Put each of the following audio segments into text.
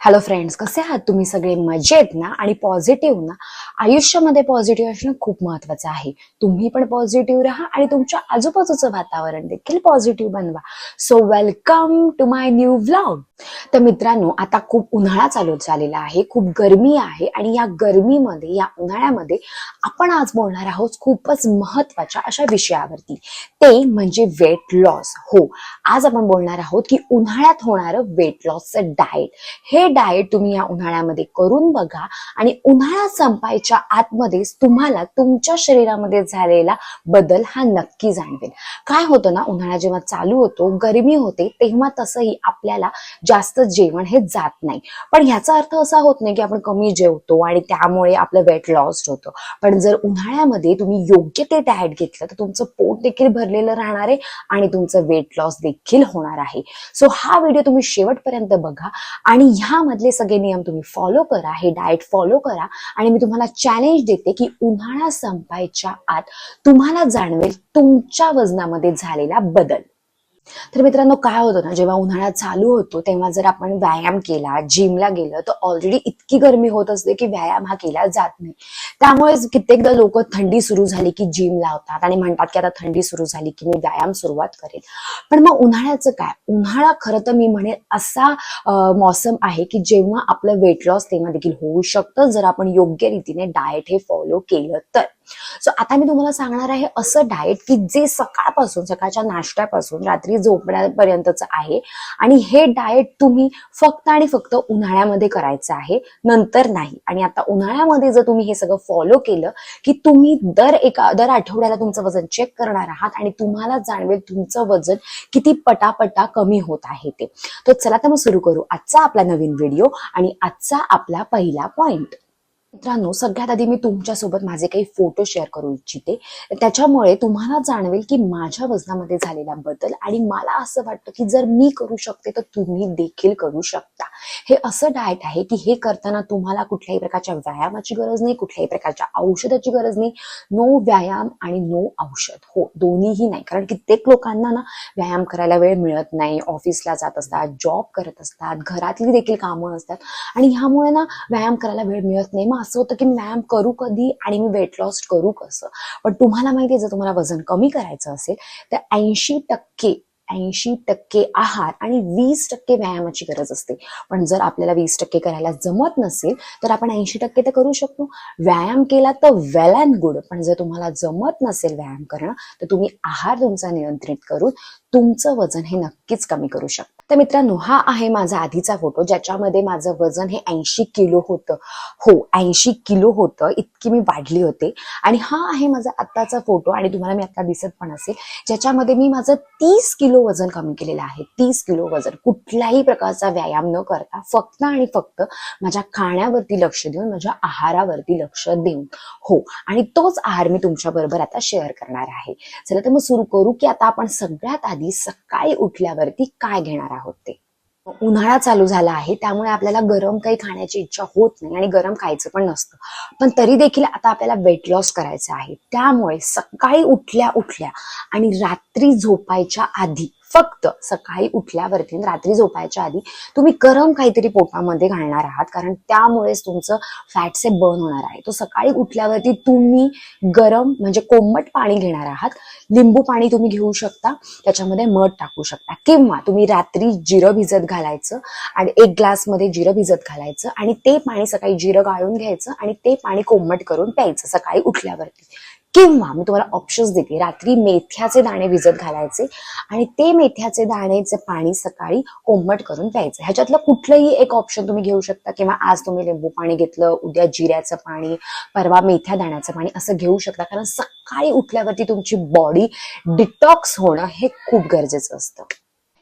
Hello friends कसे आहात तुम्ही? सगळे मजेत ना? आणि पॉझिटिव्ह ना? आयुष्यामध्ये पॉझिटिव्ह असणं खूप महत्वाचं आहे. तुम्ही पण पॉझिटिव्ह राहा आणि तुमच्या आजूबाजूचं वातावरण देखील पॉझिटिव्ह बनवा. So welcome to my new vlog तर मित्रांनो आता खूप उन्हाळा चालू झालेला आहे खूप गरमी आहे आणि या गरमीमध्ये या उन्हाळ्यामध्ये आपण आज बोलणार आहोत खूपच महत्त्वाच्या अशा विषयावरती. ते म्हणजे वेट लॉस हो आज आपण बोलणार आहोत की उन्हाळ्यात होणारं वेट लॉसचं डाएट हे डाएट तुम्ही या उन्हाळ्यामध्ये करून बघा आणि उन्हाळा संपायच्या आतमध्येच तुम्हाला तुमच्या शरीरामध्ये झालेला बदल हा नक्की जाणवेल. काय होतं ना उन्हाळा जेव्हा चालू होतो गरमी होते तेव्हा तसंही आपल्याला जास्त जेवण हे जात नाही. पण ह्याचा अर्थ असा होत नाही की आपण कमी जेवतो आणि त्यामुळे आपलं वेट लॉस होतं. पण जर उन्हाळ्यामध्ये तुम्ही योग्य ते डाएट घेतलं तर तुमचं पोट देखील भरलेलं राहणार आहे आणि तुमचं वेट लॉस देखील होणार आहे. सो हा व्हिडिओ तुम्ही शेवटपर्यंत बघा आणि ह्यामधले सगळे नियम तुम्ही फॉलो करा हे डाएट फॉलो करा आणि मी तुम्हाला चॅलेंज देते की उन्हाळा संपायच्या आत तुम्हाला जाणवेल तुमच्या वजनामध्ये झालेला बदल. तर मित्रांनो काय होतं ना जेव्हा उन्हाळा चालू होतो तेव्हा जर आपण व्यायाम केला जिमला गेलं तर ऑलरेडी इतकी गरमी होत असते की व्यायाम हा केला जात नाही. त्यामुळेच कित्येकदा लोक थंडी सुरू झाली की जिम लावतात आणि म्हणतात की आता थंडी सुरू झाली की मी व्यायाम सुरुवात करेल पण मग उन्हाळ्याचं काय? उन्हाळा खरं तर मी म्हणेल असा मौसम आहे की जेव्हा आपलं वेट लॉस तेव्हा देखील होऊ शकतं जर आपण योग्य रीतीने डाएट हे फॉलो केलं तर. सो आता मी तुम्हाला सांगणार आहे असं डाएट की जे सकाळपासून सकाळच्या नाश्त्यापासून रात्री झोपण्यापर्यंतच आहे. आणि हे डाएट तुम्ही फक्त आणि फक्त उन्हाळ्यामध्ये करायचं आहे नंतर नाही. आणि आता उन्हाळ्यामध्ये जर तुम्ही हे सगळं फॉलो केलं की तुम्ही दर एका दर आठवड्याला तुमचं वजन चेक करणार आहात आणि तुम्हाला जाणवेल तुमचं वजन किती पटापटा कमी होत आहे ते. तर चला तर मग सुरू करू. आजचा आपला नवीन व्हिडिओ आणि आजचा आपला पहिला पॉइंट मित्रांनो सगळ्यात आधी मी तुमच्यासोबत माझे काही फोटो शेअर करू इच्छिते. त्याच्यामुळे तुम्हाला जाणवेल की माझ्या वजनामध्ये झालेला बदल आणि मला असं वाटतं की जर मी करू शकते तर तुम्ही देखील करू शकता. हे असं डाएट आहे की हे करताना तुम्हाला कुठल्याही प्रकारच्या व्यायामाची गरज नाही कुठल्याही प्रकारच्या औषधाची गरज नाही. नो व्यायाम आणि नो औषध. हो दोन्हीही नाही. कारण कित्येक लोकांना ना व्यायाम करायला वेळ मिळत नाही ऑफिसला जात असतात जॉब करत असतात घरातली देखील कामं असतात. आणि ह्यामुळे ना व्यायाम करायला वेळ मिळत नाही. मग असं होतं की मी व्यायाम करू कधी आणि मी वेट लॉस करू कसं? पण तुम्हाला माहिती आहे जर तुम्हाला वजन कमी करायचं असेल तर ऐंशी टक्के ऐंशी टक्के आहार आणि वीस टक्के व्यायामाची गरज असते. पण जर आपल्याला वीस टक्के करायला जमत नसेल तर आपण ऐंशी टक्के तर करू शकतो. व्यायाम केला तर वेल अँड गुड पण जर तुम्हाला जमत नसेल व्यायाम करणं तर तुम्ही आहार तुमचा नियंत्रित करून तुमचं वजन हे नक्कीच कमी करू शकता. तर मित्रांनो हा आहे माझा आधीचा फोटो ज्याच्यामध्ये माझं वजन हे ऐंशी किलो होतं. हो ऐंशी किलो होतं. इतकी मी वाढली होते. आणि हा आहे माझा आत्ताचा फोटो आणि तुम्हाला मी आता दिसत पण असेल ज्याच्यामध्ये मी माझं तीस किलो वजन कमी केलेलं आहे. तीस किलो वजन. कुठल्याही प्रकारचा व्यायाम न करता फक्त आणि फक्त माझ्या खाण्यावरती लक्ष देऊन माझ्या आहारावरती लक्ष देऊन. हो आणि तोच आहार मी तुमच्या बरोबर आता शेअर करणार आहे. चला तर मग सुरू करू की आता आपण सगळ्यात आधी सकाळी उठल्यावरती काय घेणार आहोत? ते उन्हाळा चालू झाला आहे त्यामुळे आपल्याला गरम काही खाण्याची इच्छा होत नाही आणि गरम खायचं पण नसतं. पण तरी देखील आता आपल्याला वेट लॉस करायचं आहे. त्यामुळे सकाळी उठल्या उठल्या आणि रात्री झोपायच्या आधी फक्त सकाळी उठल्यावरती आणि रात्री झोपायच्या आधी तुम्ही गरम काहीतरी पोटामध्ये घालणार आहात कारण त्यामुळेच तुमचं फॅटचे बर्न होणार आहे. तो सकाळी उठल्यावरती तुम्ही गरम म्हणजे कोमट पाणी घेणार आहात लिंबू पाणी तुम्ही घेऊ शकता त्याच्यामध्ये मध टाकू शकता किंवा तुम्ही रात्री जिरं भिजत घालायचं आणि एक ग्लासमध्ये जिरं भिजत घालायचं आणि ते पाणी सकाळी जिरं गाळून घ्यायचं आणि ते पाणी कोमट करून प्यायचं सकाळी उठल्यावरती. किंवा मी तुम्हाला ऑप्शन्स देते. रात्री मेथ्याचे दाणे भिजत घालायचे आणि ते मेथ्याचे दाण्याचे पाणी सकाळी कोमट करून प्यायचं. ह्याच्यातलं कुठलंही एक ऑप्शन तुम्ही घेऊ शकता किंवा आज तुम्ही लिंबू पाणी घेतलं उद्या जिऱ्याचं पाणी परवा मेथ्या दाण्याचं पाणी असं घेऊ शकता. कारण सकाळी उठल्यावरती तुमची बॉडी डिटॉक्स होणं हे खूप गरजेचं असतं.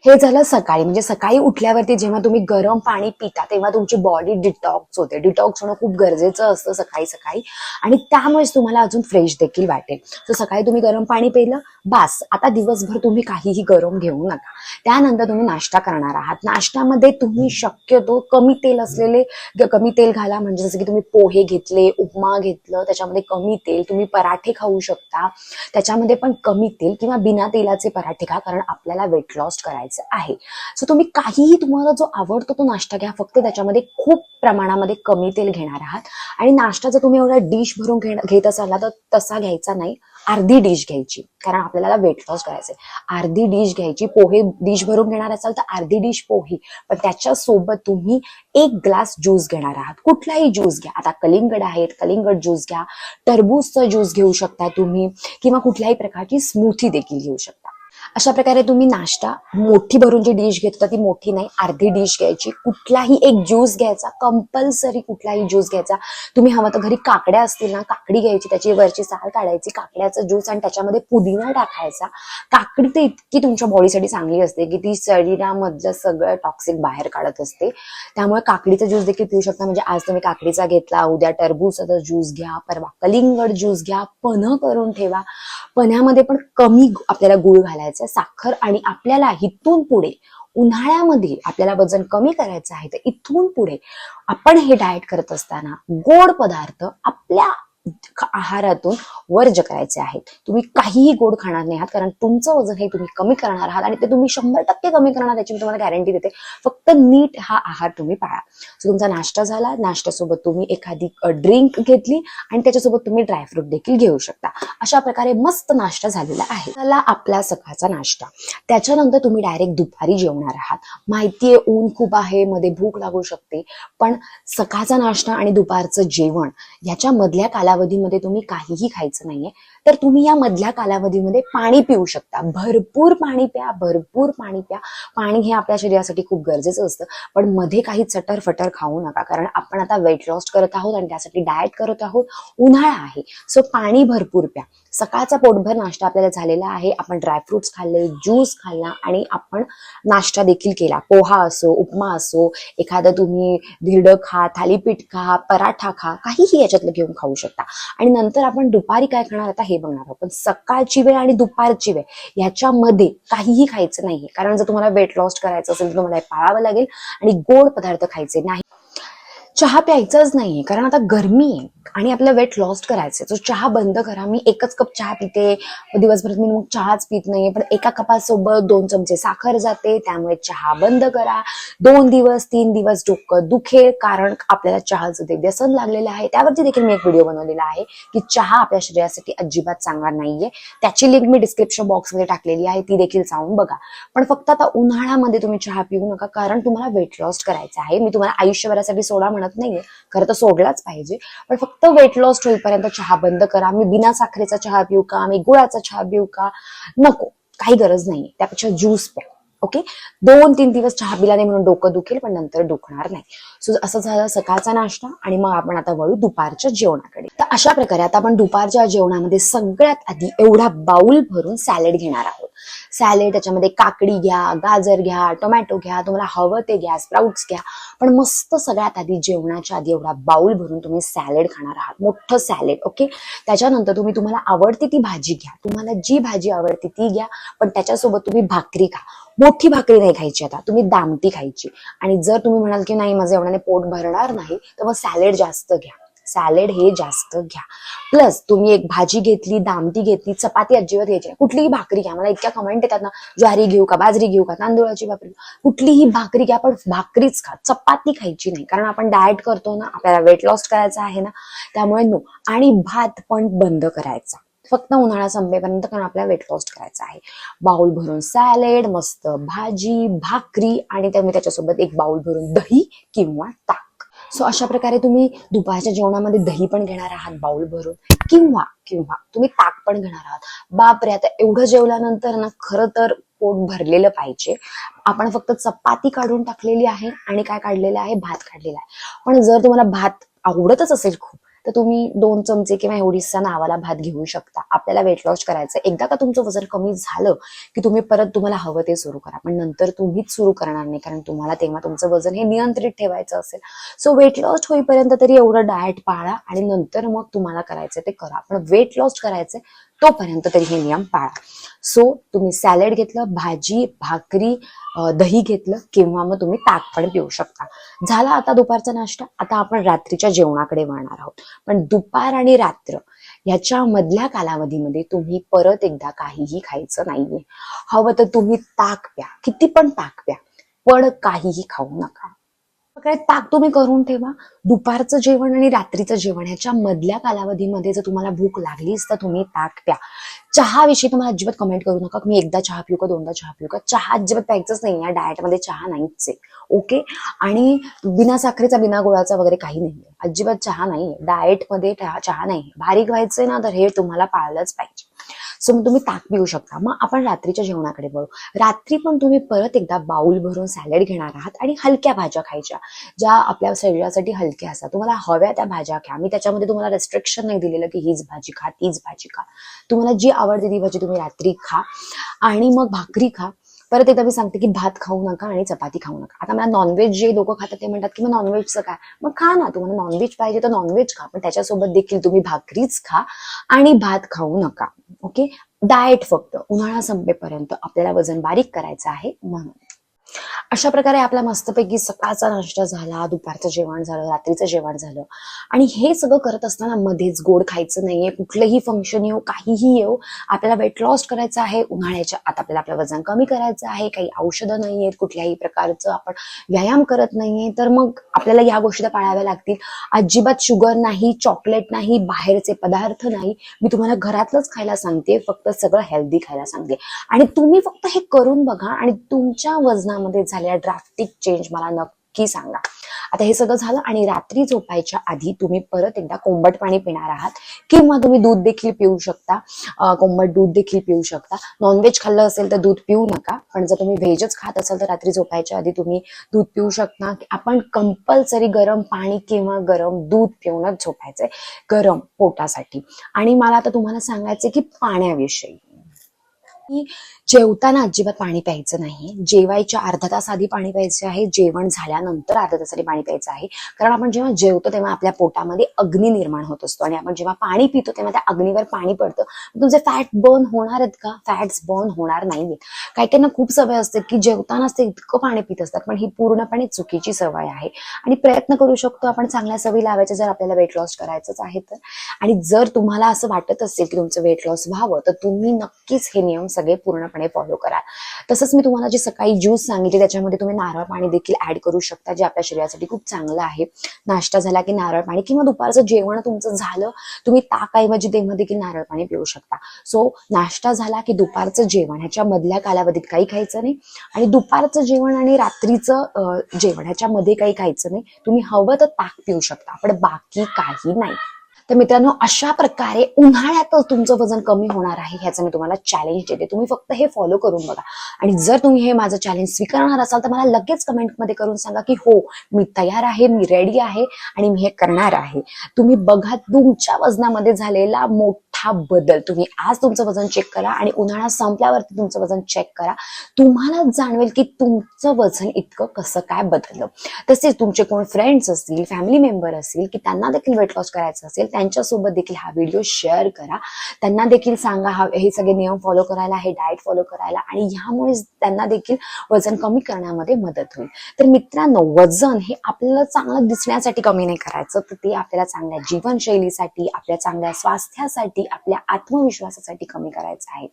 हे झालं सकाळी. म्हणजे सकाळी उठल्यावरती जेव्हा तुम्ही गरम पाणी पिता तेव्हा तुमची बॉडी डिटॉक्स होते. डिटॉक्स होणं खूप गरजेचं असतं सकाळी सकाळी. आणि त्यामुळेच तुम्हाला अजून फ्रेश देखील वाटेल. तर सकाळी तुम्ही गरम पाणी पिलं बास. आता दिवसभर तुम्ही काहीही गरम घेऊ नका. त्यानंतर तुम्ही नाश्ता करणार आहात. नाश्त्यामध्ये तुम्ही शक्यतो कमी तेल असलेले कमी तेल घाला. म्हणजे जसं की तुम्ही पोहे घेतले उपमा घेतलं त्याच्यामध्ये कमी तेल. तुम्ही पराठे खाऊ शकता. त्याच्यामध्ये पण कमी तेल किंवा बिना तेलाचे पराठे खा कारण आपल्याला वेट लॉस करायचं करायचं आहे. सो तुम्ही काहीही तुम्हाला जो आवडतो तो नाश्ता घ्या. फक्त त्याच्यामध्ये खूप प्रमाणामध्ये कमी तेल घेणार आहात. आणि नाश्ता जर तुम्ही एवढा डिश भरून घे घेत असाल ना तर तसा घ्यायचा नाही. अर्धी डिश घ्यायची. कारण आपल्याला वेट लॉस आहे अर्धी डिश घ्यायची. पोहे डिश भरून घेणार असाल तर अर्धी डिश पोहे. पण त्याच्या सोबत तुम्ही एक ग्लास ज्यूस घेणार आहात. कुठलाही ज्यूस घ्या. आता कलिंगड आहेत. कलिंगड ज्यूस घ्या. टरबूजचा ज्यूस घेऊ शकता तुम्ही. किंवा कुठल्याही प्रकारची स्मूथी देखील घेऊ शकता. अशा प्रकारे तुम्ही नाश्ता मोठी भरून जी डिश घेत होता ती मोठी नाही अर्धी डिश घ्यायची. कुठलाही एक ज्यूस घ्यायचा कंपल्सरी कुठलाही ज्यूस घ्यायचा. तुम्ही हवं तर घरी काकड्या असतील ना काकडी घ्यायची त्याची वरची साल काढायची काकड्याचा ज्यूस आणि त्याच्यामध्ये पुदिना टाकायचा. काकडी तर इतकी तुमच्या बॉडीसाठी चांगली असते की ती शरीरामधलं सगळं टॉक्सिक बाहेर काढत असते. त्यामुळे काकडीचा ज्यूस देखील पिऊ शकता. म्हणजे आज तुम्ही काकडीचा घेतला उद्या टरबूजचा ज्यूस घ्या परवा कलिंगड ज्यूस घ्या पन्ह करून ठेवा. पन्ह्यामध्ये पण कमी आपल्याला गुळ घालायचा. साखर आणि आपल्याला इथून पुढे उन्हाळ्यामध्ये आपल्याला वजन कमी करायचं आहे तर इथून पुढे आपण हे डाएट करत असताना गोड पदार्थ आपल्या आहारातून वर्ज करायचे आहेत. तुम्ही काहीही गोड खाणार नाही आहात कारण तुमचं वजन हे तुम्ही कमी करणार आहात आणि ते तुम्ही शंभर टक्के कमी करणार याची मी तुम्हाला गॅरंटी देते. फक्त नीट हा आहार तुम्ही पाळा. सो तुमचा नाश्ता झाला नाश्त्यासोबत तुम्ही एखादी ड्रिंक घेतली आणि त्याच्यासोबत तुम्ही ड्रायफ्रूट देखील घेऊ शकता. अशा प्रकारे मस्त नाश्ता झालेला आहे. झाला आपला सकाळचा नाश्ता. त्याच्यानंतर तुम्ही डायरेक्ट दुपारी जेवणार आहात. माहितीये ऊन खूप आहे मध्ये भूक लागू शकते पण सकाळचा नाश्ता आणि दुपारचं जेवण याच्या मधल्या कालावधीमध्ये तुम्ही काहीही खायचं नाहीये. तर तुम्ही या मधल्या कालावधीमध्ये पाणी पिऊ शकता. भरपूर पाणी प्या भरपूर पाणी प्या. पाणी हे आपल्या शरीरासाठी खूप गरजेचं असतं. पण मध्ये काही चटर फटर खाऊ नका. कारण आपण आता वेट लॉस करत आहोत आणि त्यासाठी डाएट करत आहोत. उन्हाळा आहे. सो पाणी भरपूर प्या. सकाळचा पोटभर नाश्ता आपल्याला झालेला आहे. आपण ड्रायफ्रुट्स खाल्ले ज्यूस खाल्ला आणि आपण नाश्ता देखील केला. पोहा असो उपमा असो एखादं तुम्ही धिरडं खा थालीपीठ खा पराठा खा काहीही याच्यातलं घेऊन खाऊ शकता. आणि नंतर आपण दुपारी काय खाणार आता हे बघणार आहोत. पण सकाळची वेळ आणि दुपारची वेळ याच्यामध्ये काहीही खायचं नाहीये. कारण जर तुम्हाला वेट लॉस करायचं असेल तर तुम्हाला हे पाळावं लागेल आणि गोड पदार्थ खायचे नाही. चहा प्यायचाच नाहीये कारण आता गरमी आहे आणि आपलं वेट लॉस करायचंय. तो चहा बंद करा. मी एकच कप चहा पिते. दिवसभरात मी मग चहाच पित नाहीये. पण एका कपासोबत दोन चमचे साखर जाते त्यामुळे चहा बंद करा. दोन दिवस तीन दिवस डोकं दुखेल कारण आपल्याला चहाचं ते व्यसन लागलेलं आहे त्यावरती देखील मी एक व्हिडिओ बनवलेला आहे की चहा आपल्या शरीरासाठी अजिबात चांगला नाहीये. त्याची लिंक मी डिस्क्रिप्शन बॉक्समध्ये टाकलेली आहे ती देखील जाऊन बघा. पण फक्त आता उन्हाळ्यामध्ये तुम्ही चहा पिऊ नका कारण तुम्हाला वेट लॉस करायचं आहे. मी तुम्हाला आयुष्यभरासाठी सोडा म्हणत नाहीये. खरं तर सोडलाच पाहिजे. पण फक्त वेट लॉस होईपर्यंत चहा बंद करा. आम्ही बिना साखरेचा चहा पिऊ का? आम्ही गुळाचा चहा पिऊ का? नको. काही गरज नाहीये. त्यापेक्षा ज्यूस प्या. ओके दोन तीन दिवस चहा पिला नाही म्हणून डोकं दुखेल पण नंतर दुखणार नाही. सो असं झालं सकाळचा नाश्ता आणि मग आपण आता वळू दुपारच्या जेवणाकडे. तर अशा प्रकारे आता आपण दुपारच्या जेवणामध्ये सगळ्यात आधी एवढा बाउल भरून सॅलड घेणार आहोत. सॅलेड त्याच्यामध्ये काकडी घ्या गाजर घ्या टोमॅटो घ्या तुम्हाला हवं ते घ्या स्प्राउट्स घ्या. पण मस्त सगळ्यात आधी जेवणाच्या आधी एवढा बाउल भरून तुम्ही सॅलेड खाणार आहात. मोठं सॅलेड ओके त्याच्यानंतर तुम्ही तुम्हाला आवडते ती भाजी घ्या. तुम्हाला जी भाजी आवडते ती घ्या पण त्याच्यासोबत तुम्ही भाकरी खा. मोठी भाकरी नाही खायची आता तुम्ही दामटी खायची. आणि जर तुम्ही म्हणाल की नाही माझं एवढ्याने पोट भरणार नाही तर मग सॅलेड जास्त घ्या. सॅलेड हे जास्त घ्या. प्लस तुम्ही एक भाजी घेतली दामटी घेतली चपाती अजिबात घ्यायची कुठलीही भाकरी घ्या. मला इतक्या कमेंट येतात ना ज्वारी घेऊ का बाजरी घेऊ का तांदूळाची भाकरी घेऊ. कुठलीही भाकरी घ्या पण भाकरीच खा. चपाती खायची नाही. कारण आपण डाएट करतो ना आपल्याला वेट लॉस करायचा आहे ना त्यामुळे नो आणि भात पण बंद करायचा. फक्त उन्हाळा संपेपर्यंत कारण आपल्याला वेट लॉस करायचा आहे. बाउल भरून सॅलेड मस्त भाजी भाकरी आणि त्यामुळे त्याच्यासोबत एक बाउल भरून दही किंवा ताक. सो अशा प्रकारे तुम्ही दुपारच्या जेवणामध्ये दही पण घेणार आहात बाउल भरून. किंवा किंवा तुम्ही ताक पण घेणार आहात. बापरे आता एवढं जेवल्यानंतर ना खरं तर पोट भरलेलं पाहिजे. आपण फक्त चपाती काढून टाकलेली आहे आणि काय काढलेलं आहे? भात काढलेला आहे. पण जर तुम्हाला भात आवडतच असेल खूप तर तुम्ही दोन चमचे किंवा एवढीसा नावाला भात घेऊ शकता. आपल्याला वेट लॉस करायचं एकदा का तुमचं वजन कमी झालं की तुम्ही परत तुम्हाला हवं ते सुरू करा. पण नंतर तुम्हीच सुरू करणार नाही कारण तुम्हाला तेव्हा तुमचं वजन हे नियंत्रित ठेवायचं असेल. सो वेट लॉस होईपर्यंत तरी एवढं डाएट पाळा आणि नंतर मग तुम्हाला करायचं ते करा. पण वेट लॉस करायचंय तोपर्यंत तरी हे नियम पाळा. सो तुम्ही सॅलड घेतलं भाजी भाकरी दही घेतलं किंवा मग तुम्ही ताक पण पिऊ शकता. झाला आता दुपारचा नाश्ता. आता आपण रात्रीच्या जेवणाकडे वळणार आहोत. पण दुपार आणि रात्र ह्याच्या मधल्या कालावधीमध्ये तुम्ही परत एकदा काहीही खायचं नाहीये. हवं तर तुम्ही ताक प्या. किती पण ताक प्या. पण काहीही खाऊ नका. ताक तुम्ही करून ठेवा. दुपारचं जेवण आणि रात्रीचं जेवण ह्याच्या मधल्या कालावधीमध्ये जर तुम्हाला भूक लागलीच तर तुम्ही ताक प्या. चहाविषयी तुम्हाला अजिबात कमेंट करू नका. मी एकदा चहा पिऊ का दोनदा चहा पिऊ का? चहा अजिबात प्यायचंच नाही या डायटमध्ये चहा नाहीच आहे ओके आणि बिना साखरेचा बिना गोळाचा वगैरे काही नाही अजिबात चहा नाहीये. डाएटमध्ये चहा चहा नाहीये. बारीक व्हायचंय ना तर हे तुम्हाला पाळलंच पाहिजे. सो मग तुम्ही ताक पिऊ शकता. मग आपण रात्रीच्या जेवणाकडे बघू रात्री पण तुम्ही परत एकदा बाउल भरून सॅलड घेणार आहात आणि हलक्या भाज्या खायच्या. ज्या आपल्या शरीरासाठी हलक्या असतात. तुम्हाला हव्या त्या भाज्या घ्या मी त्याच्यामध्ये तुम्हाला रेस्ट्रिक्शन नाही दिलेलं की हीच भाजी खा तीच भाजी खा. तुम्हाला जी आवडते ती भाजी तुम्ही रात्री खा. आणि मग भाकरी खा. परत एकदा मी सांगते की भात खाऊ नका आणि चपाती खाऊ नका. आता मला नॉनव्हेज जे लोक खातात ते म्हणतात की मग नॉनव्हेजचं काय? मग खा ना तुम्हाला नॉनव्हेज पाहिजे तर नॉनव्हेज खा. पण त्याच्यासोबत देखील तुम्ही भाकरीच खा आणि भात खाऊ नका. ओके डाएट फक्त. उन्हाळा संपेपर्यंत आपल्याला वजन बारीक करायचं आहे म्हणून. अशा प्रकारे आपला मस्तपैकी सकाळचा नाश्ता झाला दुपारचं जेवण झालं रात्रीचं जेवण झालं. आणि हे सगळं करत असताना मध्येच गोड खायचं नाहीये कुठलंही फंक्शन येऊ काहीही येऊ आपल्याला वेट लॉस करायचं आहे उन्हाळ्याच्या आता आपल्याला आपलं वजन कमी करायचं आहे काही औषधं नाही आहेत कुठल्याही प्रकारचं आपण व्यायाम करत नाहीये तर मग आपल्याला या गोष्टी पाळाव्या लागतील. अजिबात शुगर नाही चॉकलेट नाही बाहेरचे पदार्थ नाही. मी तुम्हाला घरातलंच खायला सांगते फक्त सगळं हेल्दी खायला सांगते आणि तुम्ही फक्त हे करून बघा आणि तुमच्या वजनामध्ये झालेला ड्राफ्टिक चेंज मला नक्की सांगा. आता हे सगळं झालं आणि रात्री झोपायच्या आधी तुम्ही परत एकदा कोंबट पाणी पिणार आहात किंवा तुम्ही दूध देखील पिऊ शकता. कोंबट दूध देखील पिऊ शकता. नॉनव्हेज खाल्लं असेल तर दूध पिऊ नका. पण जर तुम्ही व्हेजच खात असाल तर रात्री झोपायच्या आधी तुम्ही दूध पिऊ शकता. आपण कंपल्सरी गरम पाणी किंवा गरम दूध पिऊनच झोपायचंय. गरम पोटासाठी. आणि मला आता तुम्हाला सांगायचं की पाण्याविषयी. जेवताना अजिबात पाणी प्यायचं नाही. जेवायच्या अर्धा तास आधी पाणी प्यायचं आहे. जेवण झाल्यानंतर अर्धा तास आधी पाणी प्यायचं आहे. कारण आपण जेव्हा जेवतो तेव्हा आपल्या पोटामध्ये अग्नी निर्माण होत असतो आणि आपण जेव्हा पाणी पितो तेव्हा त्या अग्नीवर पाणी पडतं. तुमचे फॅट बर्न होणार आहेत का? फॅट्स बर्न होणार नाहीयेत. काही त्यांना खूप सवय असते की जेवतानाच ते इतकं पाणी पित असतात पण ही पूर्णपणे चुकीची सवय आहे. आणि प्रयत्न करू शकतो आपण चांगल्या सवयी लावायच्या जर आपल्याला वेट लॉस करायचंच आहे तर. आणि जर तुम्हाला असं वाटत असेल की तुमचं वेट लॉस व्हावं तर तुम्ही नक्कीच हे नियम सगळे पूर्णपणे फॉलो करा तसंच मी तुम्हाला जे सकाळी ज्यूस सांगितले त्याच्यामध्ये तुम्ही नारळ पाणी देखील ऍड करू शकता जे आपल्या शरीरासाठी खूप चांगलं आहे. नाश्ता झाला की नारळ पाणी किंवा दुपारचं जेवण तुमचं झालं तुम्ही ताकऐवजी तेव्हा देखील नारळ पाणी पिऊ शकता. सो नाश्ता झाला की दुपारचं जेवण ह्याच्या मधल्या कालावधीत काही खायचं नाही. आणि दुपारचं जेवण आणि रात्रीचं जेवण ह्याच्यामध्ये काही खायचं नाही. तुम्ही हवं तर ताक पिऊ शकता पण बाकी काही नाही. तर मित्रांनो अशा प्रकारे उन्हाळ्यातच तुमचं वजन कमी होणार आहे ह्याचं मी तुम्हाला चॅलेंज देते. तुम्ही फक्त हे फॉलो करून बघा. आणि जर तुम्ही हे माझं चॅलेंज स्वीकारणार असाल तर मला लगेच कमेंटमध्ये करून सांगा की हो मी तयार आहे मी रेडी आहे आणि मी हे करणार आहे. तुम्ही बघा तुमच्या वजनामध्ये झालेला मोठा बदल. तुम्ही आज तुमचं वजन चेक करा आणि उन्हाळा संपल्यावरती तुमचं वजन चेक करा. तुम्हाला जाणवेल की तुमचं वजन इतकं कसं काय बदललं. तसेच तुमचे कोण फ्रेंड्स असतील फॅमिली मेंबर असतील की त्यांना देखील वेट लॉस करायचं असेल त्यांच्यासोबत देखील हा व्हिडिओ शेअर करा. त्यांना देखील सांगा हा हे सगळे नियम फॉलो करायला हे डाएट फॉलो करायला आणि ह्यामुळे त्यांना देखील वजन कमी करण्यामध्ये मदत होईल. तर मित्रांनो वजन हे आपल्याला चांगलं दिसण्यासाठी कमी नाही करायचं. तर ते आपल्याला चांगल्या जीवनशैलीसाठी आपल्या चांगल्या स्वास्थ्यासाठी आपल्या आत्मविश्वासासाठी कमी करायचं आहे.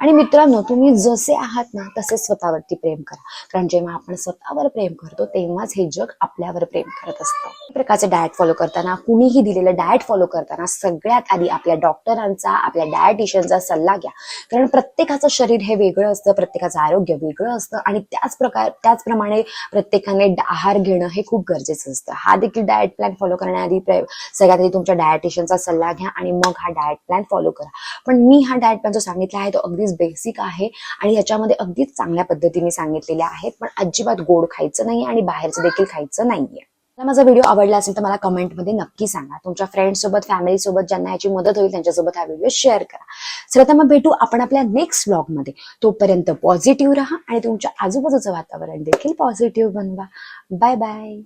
आणि मित्रांनो तुम्ही जसे आहात ना तसे स्वतःवरती प्रेम करा. कारण जेव्हा आपण स्वतःवर प्रेम करतो तेव्हाच हे जग आपल्यावर प्रेम करत असतं. प्रकारचे डाएट फॉलो करताना कुणीही दिलेलं डाएट फॉलो करताना सगळ्यात आधी आपल्या डॉक्टरांचा आपल्या डायटिशियनचा सल्ला घ्या. कारण प्रत्येकाचं शरीर हे वेगळं असतं प्रत्येकाचं आरोग्य वेगळं असतं आणि त्याच प्रकार त्याचप्रमाणे प्रत्येकाने आहार घेणं हे खूप गरजेचं असतं. हा देखील डाएट प्लॅन फॉलो करण्याआधी सगळ्यात आधी तुमच्या डायटिशियनचा सल्ला घ्या आणि मग हा डाएट प्लॅन फॉलो करा. पण मी हा डाएट प्लॅन जो सांगितला आहे तो अगदीच बेसिक आहे आणि ह्याच्यामध्ये अगदीच चांगल्या पद्धतीने सांगितलेल्या आहेत. पण अजिबात गोड खायचं नाही आणि बाहेरचं देखील खायचं नाहीये. मला माझा व्हिडिओ आवडला असेल तर मला कमेंटमध्ये नक्की सांगा. तुमच्या फ्रेंड्ससोबत सोबत फॅमिली सोबत ज्यांना याची मदत होईल त्यांच्यासोबत हा व्हिडिओ शेअर करा. चला तर मग भेटू आपण आपल्या नेक्स्ट ब्लॉगमध्ये तोपर्यंत पॉझिटिव्ह राहा आणि तुमच्या आजूबाजूचं वातावरण देखील पॉझिटिव्ह बनवा. Bye bye